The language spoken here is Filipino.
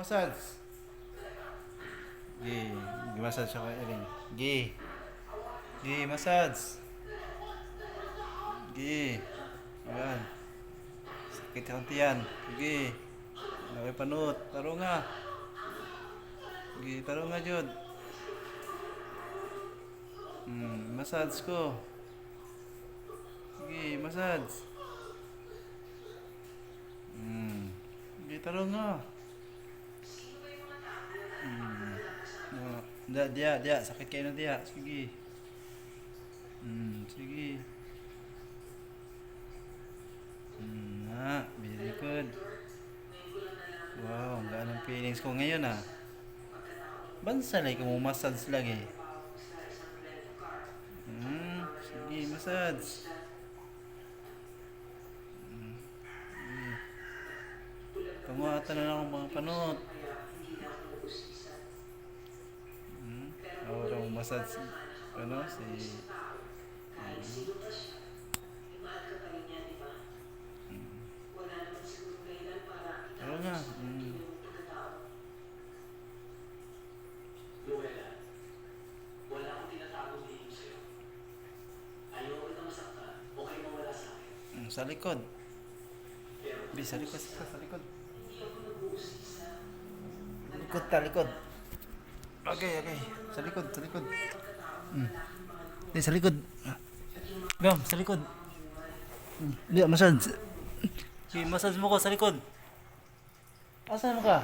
Massage. Gi, gi-massage ako Erin. Gi. Gi, massage. Gi. Ayan. Sakit ang tiyan. Sige. Laki panot. Taro nga. Sige, taro nga, Jod. Hmm, massage ko. Sige, massage. Hmm. Sige, taro nga. No. Dia, dia, dia. Sakit kayo na dia. Sige. Hmm, sige. Hmm, nga. Very good. Wow, ang gaan feelings ko ngayon ah. Bansalay ko mo massage lagi. Hmm, sige, massage. Hmm, sige. Pangwatan na lang ang mga panot. Hmm, mo massage. Ano, si... Ano nga? Luella, wala akong tinatago dito sa'yo. Ayoko kita masaktan o kayo mawala sa akin. Sa likod. Bi, sa likod, sa, sa likod. Likod ta, likod. Okay, okay. Sa likod, sa likod. Hmm. Di, sa likod. Gam, sa likod. Hmm. Di, massage. Di, massage mo ko sa likod. Asan mo ka?